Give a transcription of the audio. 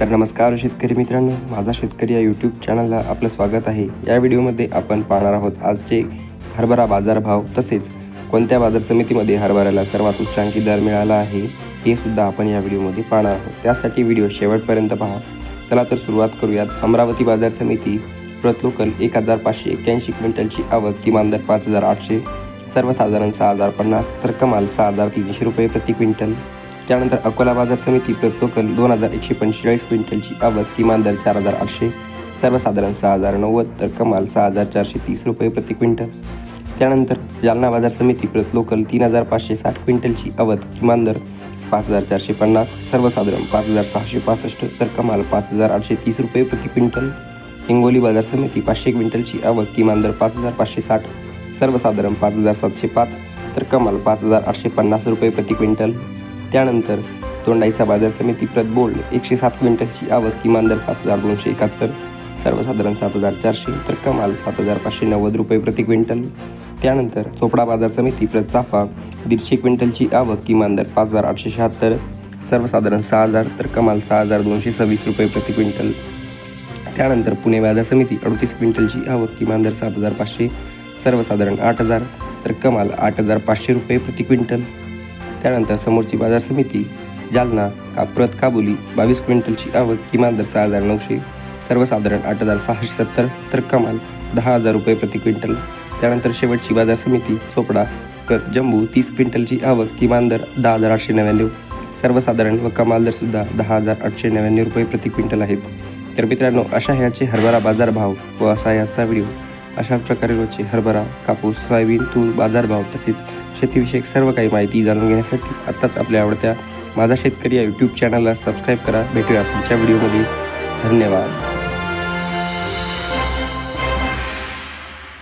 तर नमस्कार शेतकरी मित्रांनो माझा शेतकरी या यूट्यूब चॅनलला आपलं स्वागत आहे. या व्हिडिओमध्ये आपण पाहणार आहोत आजचे हरभरा बाजारभाव तसेच कोणत्या बाजार समितीमध्ये हरभऱ्याला सर्वात उच्चांकी दर मिळाला आहे हे सुद्धा आपण या व्हिडिओमध्ये पाहणार आहोत. त्यासाठी व्हिडिओ शेवटपर्यंत पहा. चला तर सुरुवात करूयात. अमरावती बाजार समिती प्रत लोकल एक हजार पाचशे एक्क्याऐंशी क्विंटलची आवक किमान दर पाच हजार आठशे सर्वसाधारण सहा हजार पन्नास तर कमाल सहा हजार तीनशे रुपये प्रति क्विंटल. त्यानंतर अकोला बाजार समिती प्रत लोकल दोन हजार एकशे पंचेचाळीस क्विंटलची आवक किमान दर चार हजार आठशे सर्वसाधारण सहा हजार नव्वद तर कमाल सहा हजार चारशे तीस रुपये प्रति क्विंटल. त्यानंतर जालना बाजार समिती प्रत लोकल तीन हजार पाचशे साठ क्विंटलची आवक किमान दर पाच हजार चारशे पन्नास सर्वसाधारण पाच हजार सहाशे पासष्ट तर कमाल पाच हजार आठशे तीस रुपये प्रति क्विंटल. हिंगोली बाजार समिती पाचशे क्विंटलची आवक किमान दर पाच हजार पाचशे साठ सर्वसाधारण पाच हजार सातशे पाच तर कमाल पाच हजार आठशे पन्नास रुपये प्रति क्विंटल. त्यानंतर तोंडाईचा बाजार समिती प्रत बोल्ड एकशे सात क्विंटलची आवक किमान दर सात हजार दोनशे एकाहत्तर सर्वसाधारण सात हजार चारशे तर कमाल सात हजार पाचशे नव्वद रुपये प्रति क्विंटल. त्यानंतर चोपडा बाजार समिती प्रत चाफा दीडशे क्विंटलची आवक किमान दर पाच हजार आठशे शहात्तर सर्वसाधारण सहा हजार तर कमाल सहा हजार दोनशे सव्वीस रुपये प्रति क्विंटल. त्यानंतर पुणे बाजार समिती अडतीस क्विंटलची आवक किमान दर सात हजार पाचशे सर्वसाधारण आठ हजार तर कमाल आठ हजार पाचशे रुपये प्रति क्विंटल. त्यानंतर समोरची बाजार समिती जालना काप्रत काबुली बावीस क्विंटलची आवक किमान दर सहा हजार नऊशे सर्वसाधारण आठ हजार सहाशे सत्तर तर कमाल दहा हजार रुपये प्रति क्विंटल. त्यानंतर शेवटची बाजार समिती चोपडा प्रत जम्बू तीस क्विंटलची आवक किमान दर दहा हजार आठशे नव्याण्णव. सर्वसाधारण व कमाल दरसुद्धा दहा हजार आठशे नव्याण्णव रुपये प्रति क्विंटल आहेत. तर मित्रांनो अशा ह्याचे हरभरा बाजार भाव व असा याचा व्हिडिओ अशाच प्रकारे रोजचे हरभरा कापूस सोयाबीन तूर बाजारभाव तसेच शेतीविषयक सर्व काही माहिती जाणून घेण्यासाठी आत्ताच आपल्या आवडत्या माझा शेतकरी या यूट्यूब चॅनलला सबस्क्राईब करा. भेटूया पुढच्या व्हिडिओमध्ये धन्यवाद.